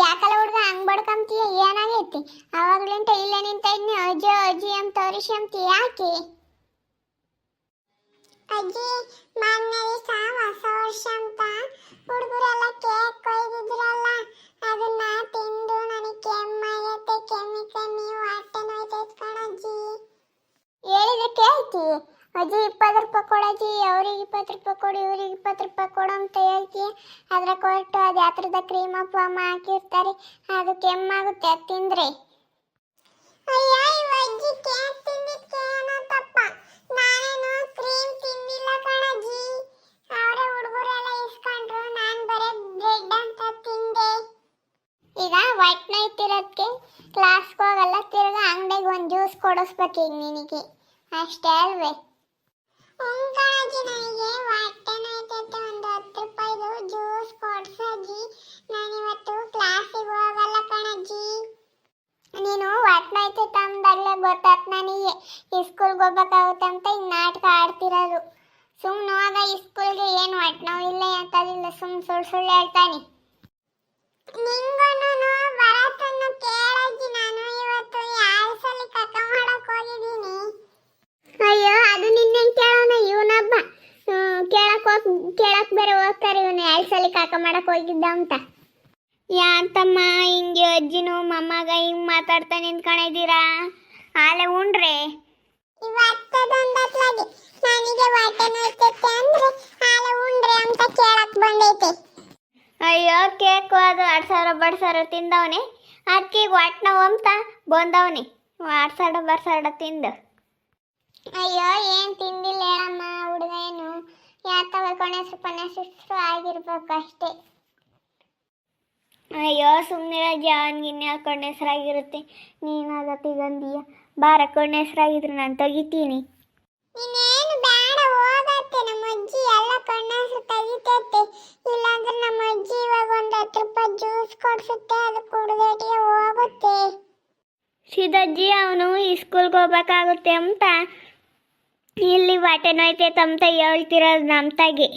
ಯಾಕಲ್ಲ ಹುಡುಗ ಹಂಗ್ ಬಡ್ಕಂತೀಯ? ಏನಾಗೈತಿ? ಅವಾಗ್ಲಿಂತ ಇಲ್ಲೇ ನಿಂತ ಇದ್ನಿ. ಅಜ್ಜಿ ಅಜ್ಜಿ ಅಂತ ತೋರಿಸಿ ಅಂತ ಯಾಕೆ ಅಜ್ಜಿ ಮೊನ್ನೆ ದಿವಸ ಹೊಸ ವರ್ಷ ಅಂತ ಹುಡುಗರೆಲ್ಲ ಕೇಕ್ ಕೊಯ್ದಿದ್ರಲ್ಲ, ಅದನ್ನ ತಿಂದು ನನಗೆ ಕೆಮ್ಮಾಗೈತೆ ಕೆಮ್ಮಿ ಕೆಮ್ಮಿ, ಹೊಟ್ಟೆ ನೋಯ್ತೈತೆ ಕಣಜ್ಜಿ. ಹೇಳಿದ್ರೆ ಕೇಳ್ತಿ ಅಜ್ಜಿ ಇಪ್ಪತ್ತು ರೂಪಾಯಿ ಕೊಡಜ್ಜಿ ಅವ್ರಿಗೆ ಇಪ್ಪತ್ತು ರೂಪಾಯಿ ಕೊಡು ಇವ್ರಿಗೆ ಇಪ್ಪತ್ತು ರೂಪಾಯಿ ಕೊಡು ಅಂತ ಹೇಳ್ತಿ ಅದ್ರ ಕೊಟ್ಟು ಅದು ಯಾತ್ರದ ಕ್ರೀಮ್ ಅಮ್ಮ ಹಾಕಿರ್ತಾರೆ. ಅದು ಕೆಮ್ಮಾಗುತ್ತೆ ಅದ್ ತಿಂದ್ರೆ. ಅಯ್ಯೋ ಈ ಅಜ್ಜಿ ಕೇಕ್ ತಿಂದಿದ್ಕೆ ಏನೋ ತಪ್ಪ. ನಾನೇನು ಕ್ರೀಮ್ ತಿನ್ನಿಲ್ಲ ಕಣಜ್ಜಿ. ಅವರೇ ಹುಡುಗರೆಲ್ಲ ಇಸ್ಕೊಂಡ್ರು ನಾನು ಬರೀ ಬ್ರೆಡ್ ಅಂತ ತಿಂದೆ. ಈಗ ವೈಟ್ ನೈಟ್ ಇರೋದಕ್ಕೆ ಕ್ಲಾಸ್ಗೆ ಹೋಗಲ್ಲ ತಿರ್ಗಾ ಅಂಗಡಿಗೆ ಒಂದು ಜ್ಯೂಸ್ ಕೊಡಿಸ್ಬೇಕು ಈಗ ನಿನಗೆ. ಅಷ್ಟೇ ಅಲ್ವೇ? ಕಣಜ್ಜಿ ನನಗೆ ಹೊಟ್ಟೆ ನೋಯ್ತೈತೆ ಒಂದು ಹತ್ತು ರೂಪಾಯಿದು ಜ್ಯೂಸ್ ಕೊಡ್ಸಜ್ಜಿ ನಾನು ಇವತ್ತು ಕ್ಲಾಸಿಗೆ ಹೋಗಲ್ಲ ಕಣಜ್ಜಿ. ನೀನು ಹೊಟ್ಟೆ ನೋಯ್ತೈತೆ ಅಂದಾಗಲೇ ಗೊತ್ತಾತ್ ನನಗೆ. ಈ ಸ್ಕೂಲ್ಗೆ ಹೋಗ್ಬೇಕಾಗುತ್ತೆ ಅಂತ ಈಗ ನಾಟಕ ಆಡ್ತಿರೋದು. ಸುಮ್ಮನೆ ಹೋಗ ಈ ಸ್ಕೂಲ್ಗೆ ಏನು ಹೊಟ್ಟೆ ನೋವಿಲ್ಲ ಅಂತದಿಲ್ಲ. ಸುಮ್ಮನೆ ಸುಳ್ಳು ಸುಳ್ಳು ಹೇಳ್ತಾನೆ. ನಿಂಗೂನು ಭರತನ್ನು ಕೇಳಜ್ಜಿ ನಾನು ಇವತ್ತು ಎರಡು ಸಲ ಕಕ್ಕ ಮಾಡಕ್ ಹೋಗಿದ್ದೀನಿ ಅಯ್ಯೋ ಅದು ನಿನ್ನೆ ಕೇಳೋಣ ಇವನೊಬ್ಬ ಕೇಳಕ್ ಹೋಗ್ ಕೇಳಕ್ ಬೇರೆ ಹೋಗ್ತಾರೆ ಇವನು ಎರಡು ಸಲ ಕಾಕ ಮಾಡಕ್ ಹೋಗಿದ್ದ ಅಂತ. ಯಾಂತಮ್ಮ ಹಿಂಗೆ ಅಜ್ಜಿನೂ ಮಮ್ಮಗ ಹಿಂಗ್ ಮಾತಾಡ್ತಾ ನಿಂತ್ಕೊಂಡಿದ್ದೀರಾ ಆಲೆ ಉಂಡ್ರೆ ಅಯ್ಯೋ ಕೇಕ್ ಅದು ಎರಡು ಸಾವಿರ ಬಡ್ಸಾರ ತಿಂದವನೆ. ಅದಕ್ಕೆ ಈಗ ಹೊಟ್ಟೆ ನೋವಂತ ಬಂದವನೆ. ಎರಡು ಸಾವಿರ ಬಡ್ ಸಾವಿರ ತಿಂದು. ಅಯ್ಯೋ ಏನು ತಿಂದಿಲ್ಲ ಹೇಳಮ್ಮ ಹುಡುಗ ಏನು ಕೊನೆಸು ಪನೆಸು ಆಗಿರ್ಬೇಕು ಅಷ್ಟೇ ಅಯ್ಯೋ ಸುಮ್ಮನೆ ಜಾವನ್ಗಿನ್ನ ಕಣ್ಣು ಹೆಸರಾಗಿರುತ್ತೆ ನೀನಾಗ ತಿಗಂದೀಯ ಬಾರ ಕಣ್ಣು ಹೆಸರಾಗಿದ್ರು ನಾನು ತೆಗಿತೀನಿ. ನೀನೇನು ಬೇಡ ಹೋಗತ್ತೆ. ನಮ್ಮ ಅಜ್ಜಿ ಎಲ್ಲ ಕಣ್ಣಾಸು ತೆಗಿತೈತೆ. ಇಲ್ಲಾಂದ್ರೆ ನಮ್ಮ ಅಜ್ಜಿ ಇವಾಗ ಒಂದು ಹತ್ತು ರೂಪಾಯಿ ಜ್ಯೂಸ್ ಕೊಡ್ಸುತ್ತೆ ಅದು ಕುಡ್ದೇಟಿಗೆ ಹೋಗುತ್ತೆ. ಸಿದಜ್ಜಿ ಅವನು ಈ ಸ್ಕೂಲ್ಗೆ ಹೋಗ್ಬೇಕಾಗುತ್ತೆ ಅಂತ. ಇಲ್ಲಿ ಹೊಟ್ಟೆ ಐತೆ ತಮ್ಮ ಹೇಳ್ತಿರೋದು ನಮ್ಮ ತಾಗಿ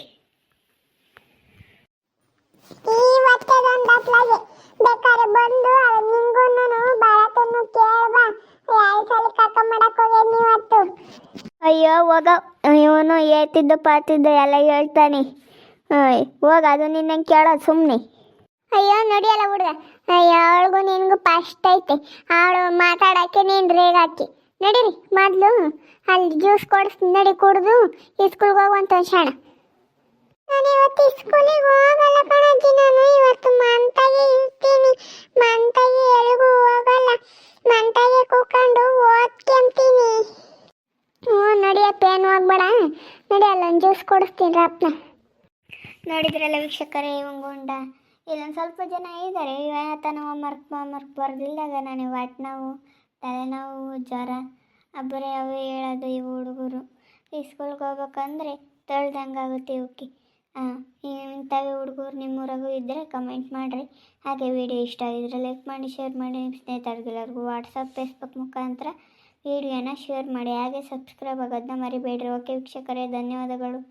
ಇವತ್ತದೊಂದತ್ಲಾಗೆ ಬೇಕಾದ್ರೆ ಬಂದು ನಿಂಗೂನು ಭಾರತನ್ನು ಕೇಳ್ಬಾ. ಎರಡು ಸಲ ಕಕ್ಕ ಮಾಡಕ್ ಹೋಗ್ಯಾನ ಇವತ್ತು ಅಯ್ಯೋ ಹೋಗ. ಇವನು ಹೇಳ್ತಿದ್ದು ಪಾತಿದ್ದು ಎಲ್ಲ ಹೇಳ್ತಾನೆ. ಹೋಗ ಅದು ನಿನ್ನ ಕೇಳೋದು ಸುಮ್ಮನೆ ಅಯ್ಯೋ ನಡಿಯಲ್ಲ ಹುಡುಗ. ಅಯ್ಯೋ ಅವಳಿಗೂ ನಿನಗೂ ಫಸ್ಟ್ ಐತೆ. ಅವಳು ಮಾತಾಡೋಕ್ಕೆ ನೀನು ರೇಗಾಕಿ ನಡೀರಿ, ಮೊದಲು ಅಲ್ಲಿ ಜ್ಯೂಸ್ ಕೊಡಿಸ್, ನಡಿ ಕುಡಿದು ಇಸ್ಕೂಲ್ಗೆ ಹೋಗುವಂತ ಶಾಣ ನಾನು ಇವತ್ತು ಸ್ಕೂಲಿಗೆ ಹೋಗಲ್ಲ ಕಣಜ್ಜಿ, ನಾನು ಇವತ್ತು ಮಂತಾಗೆ ಇರ್ತೀನಿ. ಮಂತಾಗೆ ಎಲ್ಲಿಗೂ ಹೋಗಲ್ಲ. ಮಂತಾಗೆ ಕೂತ್ಕೊಂಡು ಓದ್ಕೊಂತೀನಿ ಹ್ಞೂ ನಡಿಯ ಏನು ಹೋಗ್ಬೇಡ ನಡಿ, ಅಲ್ಲೊಂದು ಜ್ಯೂಸ್ ಕೊಡಿಸ್ತೀನಿ ರಪ್ನ ನೋಡಿದ್ರಲ್ಲ ವೀಕ್ಷಕರೇ ಇವಂಗುಂಡ ಇಲ್ಲೊಂದು ಸ್ವಲ್ಪ ಜನ ಇದ್ದಾರೆ ಇವತ್ತನ ಹೋಮ್ವರ್ಕ್ ಹೋಮ್ವರ್ಕ್ ಬರೆದಿಲ್ದಾಗ ನನಗೆ, ವಾಟ್ ನೋವು. ತಲೆನೋವು, ಜ್ವರ, ಅಬ್ಬರೇ ಅವೇ ಹೇಳೋದು ಇವು ಹುಡುಗರು. ಈ ಸ್ಕೂಲ್ಗೆ ಹೋಗ್ಬೇಕಂದ್ರೆ ತೊಳ್ದಂಗೆ ಆಗುತ್ತೆ ಇವಕ್ಕೆ ಹಾಂ ಇಂಥವೇ ಹುಡುಗರು ನಿಮ್ಮೂರಾಗೂ ಇದ್ದರೆ ಕಮೆಂಟ್ ಮಾಡಿರಿ. ಹಾಗೆ ವಿಡಿಯೋ ಇಷ್ಟ ಆಗಿದ್ರೆ ಲೈಕ್ ಮಾಡಿ ಶೇರ್ ಮಾಡಿ. ನಿಮ್ಮ ಸ್ನೇಹಿತರಿಗೆಲ್ಲರಿಗೂ ವಾಟ್ಸಪ್ ಫೇಸ್ಬುಕ್ ಮುಖಾಂತರ ವಿಡಿಯೋನ ಶೇರ್ ಮಾಡಿ. ಹಾಗೆ ಸಬ್ಸ್ಕ್ರೈಬ್ ಆಗೋದನ್ನ ಮರಿಬೇಡ್ರಿ. ಓಕೆ, ವೀಕ್ಷಕರೇ, ಧನ್ಯವಾದಗಳು.